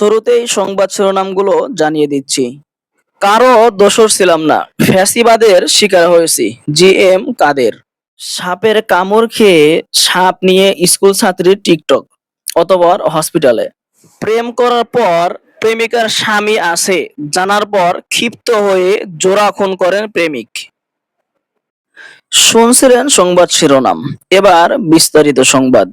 শুরুতেই সংবাদ শিরোনামগুলো জানিয়ে দিচ্ছি। কারও দোষর ছিলাম না, ফ্যাসিবাদের শিকার হয়েছি জি এম কাদের। সাপের কামড় খেয়ে সাপ নিয়ে স্কুল ছাত্রীর টিকটক অতবর হসপিটালে। প্রেম করার পর প্রেমিকার স্বামী আছে, জানার পর ক্ষিপ্ত হয়ে জোড়া খুন করেন প্রেমিক। শুনছিলেন সংবাদ শিরোনাম, এবার বিস্তারিত সংবাদ।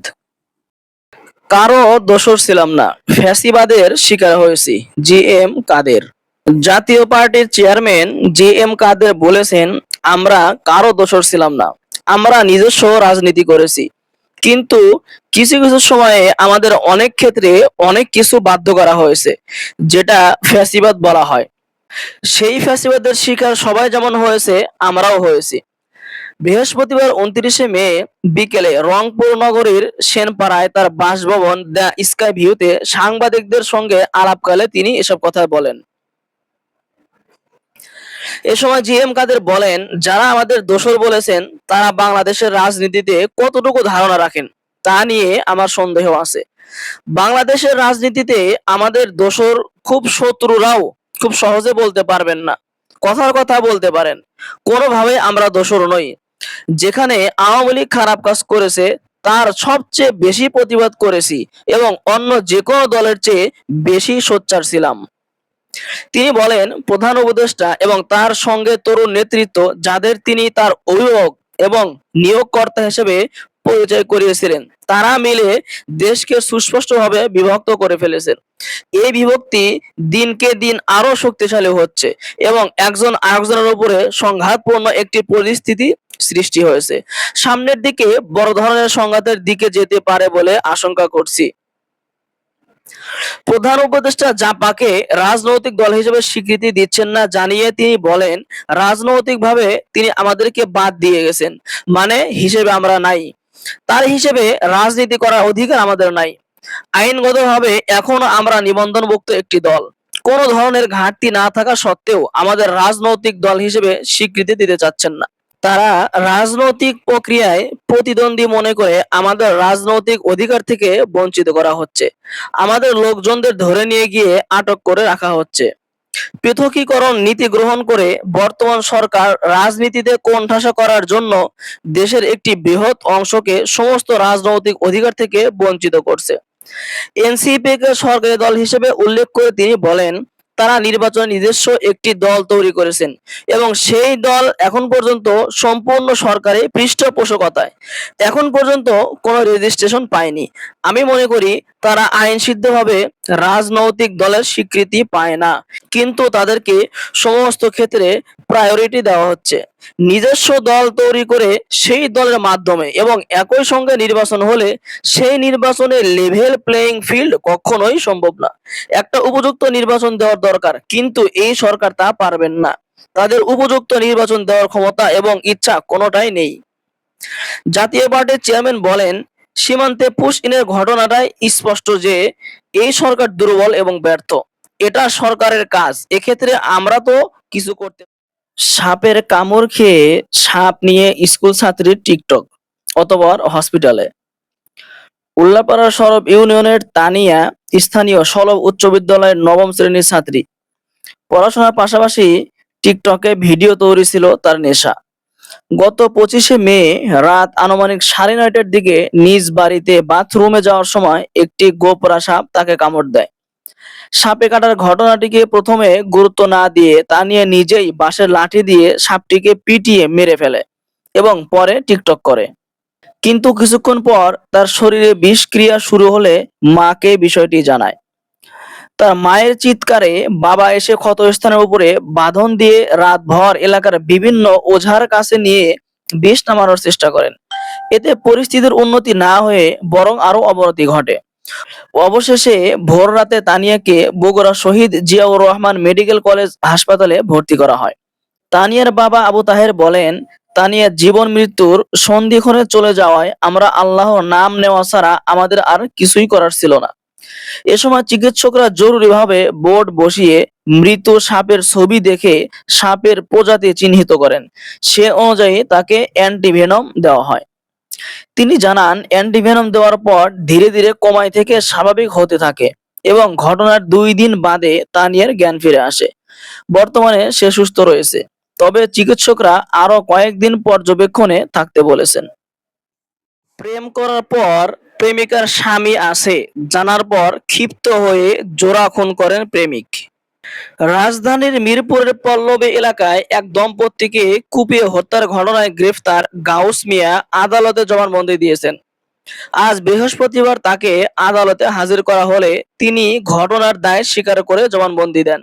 কারও দোষর ছিলাম না, ফ্যাসিবাদের শিকার হয়েছি, জি এম কাদের। জাতীয় পার্টির চেয়ারম্যান জি এম কাদের বলেছেন, আমরা কারও দোষর ছিলাম না, আমরা নিজস্ব রাজনীতি করেছি। কিন্তু কিছু কিছু সময়ে আমাদের অনেক ক্ষেত্রে অনেক কিছু বাধ্য করা হয়েছে, যেটা ফ্যাসিবাদ বলা হয়। সেই ফ্যাসিবাদের শিকার সবাই যেমন হয়েছে, আমরাও হয়েছি। বৃহস্পতিবার উনত্রিশে মে বিকেলে রংপুর নগরীর সেনপাড়ায় তার বাসভবন দ্য স্কাই ভিউতে সাংবাদিকদের সঙ্গে আলাপকালে তিনি এসব কথা বলেন। এ সময় জি এম কাদের বলেন, যারা আমাদের দোষর বলেছেন, তারা বাংলাদেশের রাজনীতিতে কতটুকু ধারণা রাখেন, তা নিয়ে আমার সন্দেহ আছে। বাংলাদেশের রাজনীতিতে আমাদের দোষর খুব শত্রুরাও খুব সহজে বলতে পারবেন না। কথার কথা বলতে পারেন। কোনোভাবে আমরা দোষর নই। যেখানে আওয়ামী লীগ খারাপ কাজ করেছে, তার সবচেয়ে বেশি প্রতিবাদ করেছি এবং অন্য যে কোনো দলের চেয়ে বেশি সোচ্চার ছিলাম। তিনি বলেন, প্রধান উপদেষ্টা এবং তার সঙ্গে তরুণ নেতৃত্ব, যাদের তিনি তার অভিভাবক এবং নিয়োগকর্তা হিসেবে পরিচয় করিয়েছিলেন, তারা মিলে দেশকে সুস্পষ্টভাবে বিভক্ত করে ফেলেছেন এই বিভক্তি দিনকে দিন আরও শক্তিশালী হচ্ছে এবং একজন আরেকজনের উপরে সংঘাতপূর্ণ একটি পরিস্থিতি সৃষ্টি হয়েছে। সামনের দিকে বড় ধরনের সংঘাতের দিকে যেতে পারে বলে আশঙ্কা করছি। প্রধান উপদেষ্টা জাপাকে রাজনৈতিক দল হিসেবে স্বীকৃতি দিচ্ছেন না জানিয়ে তিনি বলেন, রাজনৈতিকভাবে তিনি আমাদেরকে বাদ দিয়ে গেছেন মানে হিসেবে আমরা নাই। তার হিসেবে রাজনীতি করার অধিকার আমাদের নাই। আইনগতভাবে এখনও আমরা নিবন্ধনভুক্ত একটি দল। কোনো ধরনের ঘাটতি না থাকা সত্ত্বেও আমাদের রাজনৈতিক দল হিসেবে স্বীকৃতি দিতে চাচ্ছেন না। তারা রাজনৈতিক প্রক্রিয়ায় প্রতিদ্বন্দ্বী মনে করে আমাদের রাজনৈতিক অধিকার থেকে বঞ্চিত করা হচ্ছে। আমাদের লোকজনদের ধরে নিয়ে গিয়ে আটক করে রাখা হচ্ছে। পৃথকীকরণ নীতি গ্রহণ করে বর্তমান সরকার রাজনীতিতে কোণঠাসা করার জন্য দেশের একটি বৃহৎ অংশকে সমস্ত রাজনৈতিক অধিকার থেকে বঞ্চিত করছে। এনসিপি কে সরকারি দল হিসেবে উল্লেখ করে তিনি বলেন তারা নির্বাচনে নিজস্ব একটি দল তৈরি করেছেন এবং সেই দল এখন পর্যন্ত সম্পূর্ণ সরকারি পৃষ্ঠপোষকতায়। এখন পর্যন্ত কোনো রেজিস্ট্রেশন পায়নি। আমি মনে করি তারা আইন সিদ্ধভাবে রাজনৈতিক দলের স্বীকৃতি পায় না। কিন্তু তাদেরকে সমস্ত ক্ষেত্রে প্রায়োরিটি দেওয়া হচ্ছে। নিজস্ব দল তৈরি করে সেই দলের মাধ্যমে এবং একই সঙ্গে নির্বাচন হলে সেই নির্বাচনের লেভেল প্লেইং ফিল্ড কখনোই সম্ভব না। একটা উপযুক্ত নির্বাচন দেওয়ার দরকার, কিন্তু এই সরকার তা পারবেন না। তাদের উপযুক্ত নির্বাচন দেওয়ার ক্ষমতা এবং ইচ্ছা কোনোটাই নেই। জাতীয় পার্টির চেয়ারম্যান বলেন, সীমান্তে পুশ ইনের ঘটনাটাই স্পষ্ট যে, এই সরকার দুর্বল এবং ব্যর্থ। এটা সরকারের কাজ, এক্ষেত্রে আমরা তো কিছু করতে সাপের কামড় খেয়ে সাপ নিয়ে স্কুল ছাত্রীর টিকটক অতবর হসপিটালে। উল্লাপাড়া সরব ইউনিয়নের তানিয়া স্থানীয় সরব উচ্চ বিদ্যালয়ের নবম শ্রেণির ছাত্রী। পড়াশোনার পাশাপাশি টিকটকে ভিডিও তৈরি ছিল তার নেশা। গত পঁচিশে মে রাত আনুমানিক সাড়ে নয়টার দিকে নিজ বাড়িতে বাথরুমে যাওয়ার সময় একটি গোপরা সাপ তাকে কামড় দেয়। সাপে কাটার ঘটনাটিকে প্রথমে গুরুত্ব না দিয়ে তা নিয়ে নিজেই বাঁশের লাঠি দিয়ে সাপটিকে পিটিয়ে মেরে ফেলে এবং পরে টিকটক করে। কিন্তু কিছুক্ষণ পর তার শরীরে বিষক্রিয়া শুরু হলে মাকে বিষয়টি জানায়। তার মায়ের চিৎকারে বাবা এসে ক্ষতস্থানের উপরে বাঁধন দিয়ে রাতভর এলাকার বিভিন্ন ওঝার কাছে নিয়ে বিষ নামানোর চেষ্টা করেন। এতে পরিস্থিতির উন্নতি না হয়ে বরং আরও অবনতি ঘটে। অবশেষে ভোর রাতে তানিয়াকে বগুড়া শহীদ জিয়াউর রহমান মেডিকেল কলেজ হাসপাতালে ভর্তি করা হয়। তানিয়ার বাবা আবু তাহের বলেন, তানিয়ার জীবন মৃত্যুর সন্ধিক্ষণে চলে যাওয়ায় আমরা আল্লাহর নাম নেওয়া ছাড়া আমাদের আর কিছুই করার ছিল না। এ সময় চিকিৎসকরা জরুরিভাবে বোর্ড বসিয়ে মৃত সাপের ছবি দেখে সাপের প্রজাতি চিহ্নিত করেন। সে অনুযায়ী তাকে অ্যান্টিভেনম দেওয়া হয়। তিনি জানান, অ্যান্টিভেনম দেওয়ার পর ধীরে ধীরে কমাই থেকে স্বাভাবিক হতে থাকে এবং ঘটনার দুই দিন বাদে তানিয়ার জ্ঞান ফিরে আসে। বর্তমানে সে সুস্থ রয়েছে। তবে চিকিৎসকরা আরও কয়েকদিন পর্যবেক্ষণে থাকতে বলেছেন। প্রেম করার পর প্রেমিকার স্বামী আছে, জানার পর ক্ষিপ্ত হয়ে জোড়া খুন করেন প্রেমিক। রাজধানীর মিরপুরের পল্লবী এলাকায় এক দম্পতিকে কুপিয়ে হত্যার ঘটনায় গ্রেফতার গাউস মিয়া আদালতে জবানবন্দি দিয়েছেন। আজ বৃহস্পতিবার তাকে আদালতে হাজির করা হলে তিনি ঘটনার দায় স্বীকার করে জবানবন্দি দেন।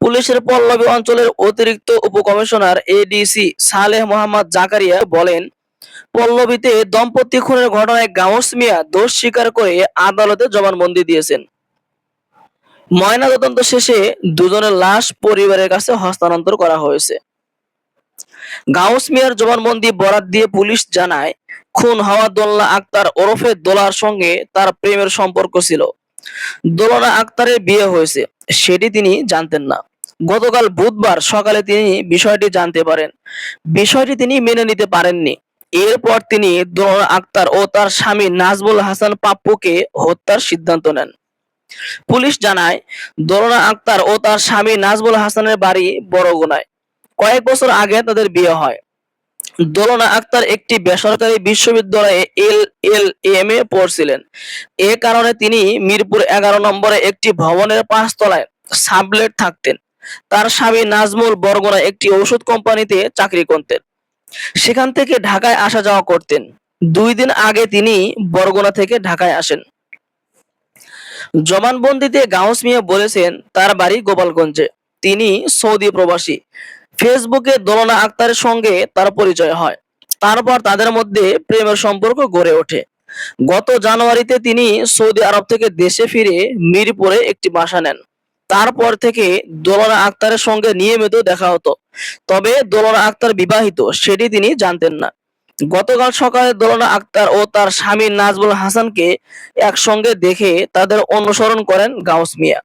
পুলিশের পল্লবী অঞ্চলের অতিরিক্ত উপকমিশনার এডিসি সালেহ মোহাম্মদ জাকারিয়া বলেন, পল্লবীতে দম্পতি খুনের ঘটনায় গাউস মিয়া দোষ স্বীকার করে আদালতে জবানবন্দি দিয়েছেন। ময়নাতদন্ত শেষে দুজনের লাশ পরিবারের কাছে হস্তান্তর করা হয়েছে। গাউস মিয়ার জবানবন্দি বরাত দিয়ে পুলিশ জানায়, খুন হওয়া দোল্লা আক্তার ওরফে দোলার সঙ্গে তার প্রেমের সম্পর্ক ছিল। দোলনা আক্তারের বিয়ে হয়েছে, সেটি তিনি জানতেন না। গতকাল বুধবার সকালে তিনি বিষয়টি জানতে পারেন। বিষয়টি তিনি মেনে নিতে পারেননি। এরপর তিনি দোলনা আক্তার ও তার স্বামী নাজবুল হাসান পাপ্পুকে হত্যার সিদ্ধান্ত নেন। পুলিশ জানায় দোলনা আক্তার ও তার স্বামী নাজবুল হাসানের বাড়ি বড়গুনায়। কয়েক বছর আগে তাদের বিয়ে হয়। দোলনা আক্তার একটি বেসরকারি বিশ্ববিদ্যালয়ে এল এল এম এ পড়ছিলেন। এ কারণে তিনি মিরপুর এগারো নম্বরে একটি ভবনের পাঁচতলায় সাবলেট থাকতেন। তার স্বামী নাজমুল বরগুনা একটি ওষুধ কোম্পানিতে চাকরি করতেন। সেখান থেকে ঢাকায় আসা যাওয়া করতেন। দুই দিন আগে তিনি বরগুনা থেকে ঢাকায় আসেন। জবানবন্দিতে গাউস মিয়া বলেছেন, তার বাড়ি গোপালগঞ্জে। তিনি সৌদি প্রবাসী। ফেসবুকে দোলনা আক্তারের সঙ্গে তার পরিচয় হয়। তারপর তাদের মধ্যে প্রেমের সম্পর্ক গড়ে ওঠে। গত জানুয়ারিতে তিনি সৌদি আরব থেকে দেশে ফিরে মিরপুরে একটি বাসা নেন। তারপর থেকে দোলনা আক্তারের সঙ্গে নিয়মিত দেখা হতো। তবে দোলনা আক্তার বিবাহিত, সেটি তিনি জানতেন না। গতকাল সকালে দোলনা আক্তার ও তার স্বামী নাজমুল হাসানকে একসঙ্গে দেখে তাদের অনুসরণ করেন গাউস মিয়া।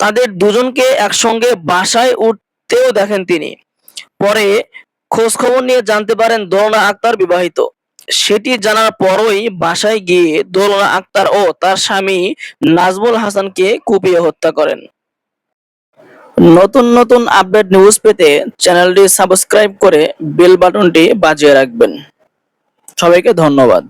তাদের দুজনকে একসঙ্গে বাসায় উঠতেও দেখেন তিনি। পরে খোঁজ খবর নিয়ে জানতে পারেন দোলনা আক্তার বিবাহিত। সেটি জানার পরই বাসায় গিয়ে দোলনা আক্তার ও তার স্বামী নাজমুল হাসানকে কুপিয়ে হত্যা করেন। নতুন নতুন আপডেট নিউজ পেতে চ্যানেলটি সাবস্ক্রাইব করে বেল বাটনটি বাজিয়ে রাখবেন। সবাইকে ধন্যবাদ।